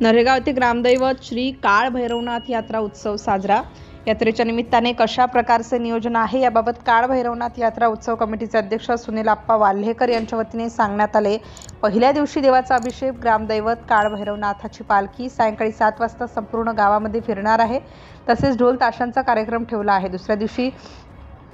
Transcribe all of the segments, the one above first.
नरेगाव येथे ग्रामदैवत श्री काळ भैरवनाथ यात्रा उत्सव साजरा. यात्रेच्या निमित्ताने कशा प्रकारचे नियोजन आहे याबाबत काळ भैरवनाथ यात्रा उत्सव कमिटीचे अध्यक्ष सुनील आप्पा वाल्हेकर यांच्या वतीने सांगण्यात आले. पहिल्या दिवशी देवाचा अभिषेक ग्रामदैवत काळ भैरवनाथाची पालखी सायंकाळी सात वाजता संपूर्ण गावामध्ये फिरणार आहे. तसेच ढोल ताशांचा कार्यक्रम ठेवला आहे. दुसऱ्या दिवशी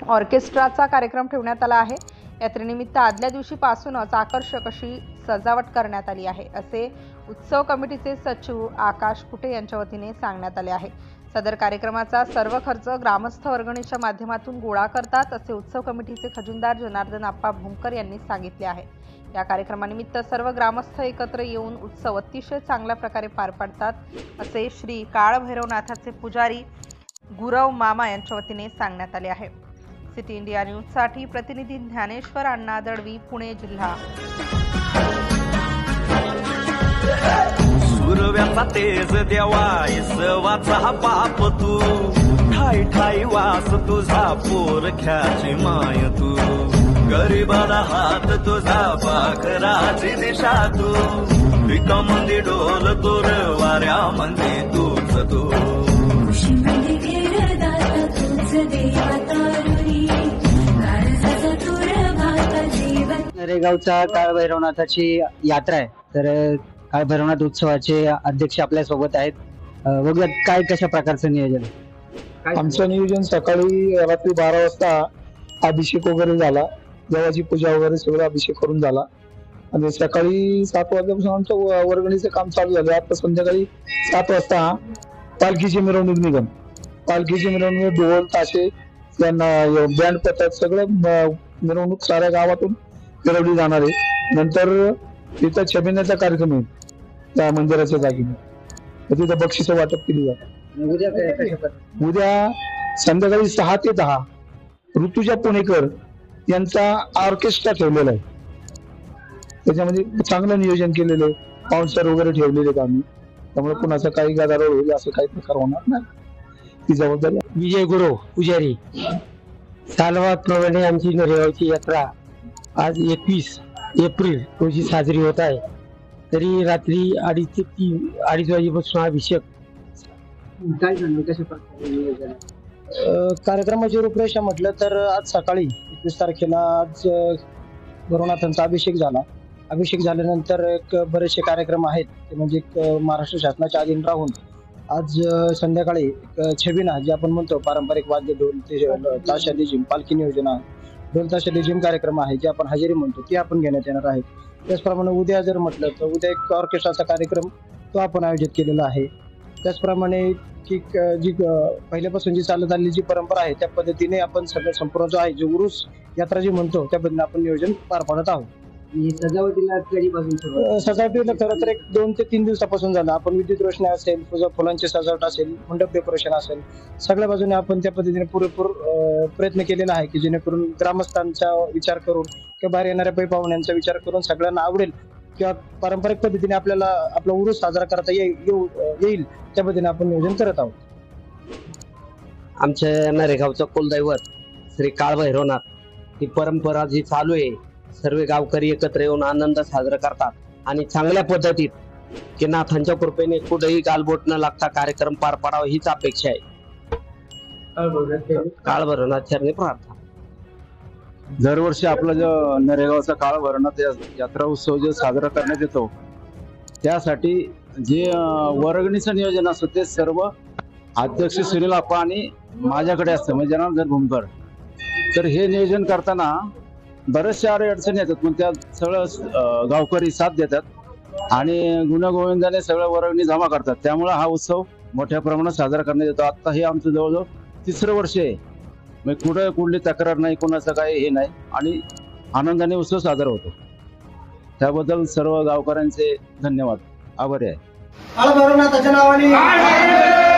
ऑर्केस्ट्राचा कार्यक्रम ठेवण्यात आला आहे. यात्रेनिमित्त आदल्या दिवशीपासूनच आकर्षक अशी सजावट करण्यात आली आहे. असे उत्सव कमिटीचे सचिव आकाश कुटे यांच्या वतीने सांगण्यात आले आहे. सदर कार्यक्रमाचा सर्व खर्च ग्रामस्थ वर्गणीच्या माध्यमातून गोळा करतात असे उत्सव कमिटीचे खजुनदार जनार्दन आप्पा भूमकर यांनी सांगितले आहे. या कार्यक्रमानिमित्त सर्व ग्रामस्थ एकत्र येऊन उत्सव अतिशय चांगल्या प्रकारे पार पाडतात असे श्री काळभैरवनाथाचे पुजारी गुरव मामा यांच्या वतीने सांगण्यात आले आहे. सिटी इंडिया न्यूजसाठी प्रतिनिधी ज्ञानेश्वर अण्णा दळवी पुणे जिल्हा. सुरव्याचा तेज देवा इसवाचा हा पाप तू. ठाई ठाई वास तुझा पोरख्याची माय तू. गरीबाला हात तुझा पाखराची दिशा तू. विकमंदी डोल तुर वाऱ्या मंदी तूच तू. नरेगावचा काळ भैरवनाथाची यात्रा आहे. तर काळ भैरवनाथ उत्सवाचे अध्यक्ष आपल्यासोबत आहेत बघूयात काय कशा प्रकारचं नियोजन? आमचं नियोजन सकाळी रात्री बारा वाजता अभिषेक वगैरे झाला. देवाची पूजा वगैरे सगळं अभिषेक करून झाला. आणि सकाळी सात वाजल्यापासून आमचं व- वर्गणीचं काम चालू झालं. आता संध्याकाळी सात वाजता पालखीची मिरवणूक निघन. पालखीची मिरवणूक ढोल ताशे त्यांना बँड पथक सगळं मिरवणूक साऱ्या गावातून फिरवली जाणार आहे. नंतर तिथं छबिन्याचा कार्यक्रम आहे. त्या मंदिराच्या जागी तर तिथं बक्षिस वाटप केली जातात. उद्या काय-? उद्या संध्याकाळी सहा ते दहा ऋतुजा पुणेकर यांचा ऑर्केस्ट्रा ठेवलेला आहे. त्याच्यामध्ये चांगलं नियोजन केलेलं आहे. पाऊन्सर वगैरे ठेवलेले आहेत आम्ही. त्यामुळे कुणाचा काही गदारोळ होईल असं काही प्रकार होणार नाही. ती जबाबदारी विजय गुरु पुजारी. सालवाप्रमाणे आमची नरेगावची यात्रा आज एकवीस एप्रिल रोजी साजरी होत आहे. तरी रात्री अडीच ते तीन अडीच वाजेपासून अभिषेक. काय सांगाल कशा प्रकारचं नियोजन आहे? अं, कार्यक्रमाची रूपरेषा म्हटलं तर आज सकाळी एकवीस तारखेला आज अं, भैरवनाथांचा अभिषेक झाला. अभिषेक झाल्यानंतर एक बरेचसे कार्यक्रम आहेत. ते म्हणजे एक, अं, महाराष्ट्र शासनाच्या अधीन राहून आज अं, संध्याकाळी एक, अं, छबिना जे आपण म्हणतो पारंपरिक वाद्य ढोल ते अं, ताशा पालखी नियोजन आहे दोन तासाचे जिम कार्यक्रम आहे जे आपण हजेरी म्हणतो ते आपण घेण्यात येणार आहे. त्याचप्रमाणे उद्या जर म्हटलं तर उद्या एक ऑर्केस्ट्राचा कार्यक्रम तो आपण आयोजित केलेला आहे. त्याचप्रमाणे की जी पहिल्यापासून जी चालत आलेली जी परंपरा आहे त्या पद्धतीने आपण सगळं संपूर्ण जो आहे जो उरुस यात्रा जी म्हणतो त्या पद्धतीने आपण नियोजन पार पाडत आहोत. सजावटीला कधीपासून सुरुवात अं, सजावटीला खरं तर एक दोन ते तीन दिवसापासून झालं. आपण विद्युत रोषणी असेल फुलं- फुलांची सजावट असेल मंडप डेकोरेशन असेल सगळ्या बाजूने आपण त्या पद्धतीने पुरेपूर प्रयत्न केलेला आहे की जेणेकरून ग्रामस्थांचा विचार करून किंवा बाहेर येणाऱ्या पै पाहुण्यांचा विचार करून सगळ्यांना आवडेल किंवा पारंपरिक पद्धतीने आपल्याला आपला उरुस साजरा करता येईल येऊ- येईल त्या पद्धतीने आपण नियोजन करत आहोत. आमच्या नरेगावचं कुलदैवत श्री काळ भैरवनाथ ही परंपरा जी चालू आहे सर्व गावकरी एकत्र येऊन आनंद साजरा करतात. आणि चांगल्या पद्धतीत की नाथांच्या कृपेने कुठेही गालबोट न लागता कार्यक्रम पार पाडावा हीच अपेक्षा आहे. काळ प्रार्थना. दरवर्षी आपला जो नरेगावचा काळ भरणात यात्रा उत्सव जो साजरा करण्यात येतो त्यासाठी जे वर्गणीचं नियोजन असतं ते सर्व अध्यक्ष सुनील आप्पा आणि माझ्याकडे असतं म्हणजे जनार्दन भूमकर. तर हे नियोजन करताना बऱ्याचशा अडी अडचणी येतात पण त्या सगळं गावकरी साथ देतात आणि गुण्यागोविंदाने सगळं वर्गणी जमा करतात. त्यामुळे हा उत्सव मोठ्या प्रमाणात साजरा करण्यात येतो. आत्ता हे आमचं जवळजवळ तिसरं वर्ष आहे. मग कुठं कुठली तक्रार नाही कोणाचं काही हे नाही आणि आनंदाने उत्सव साजरा होतो. त्याबद्दल सर्व गावकऱ्यांचे धन्यवाद. आभारी आहे. त्याच्या नावाने.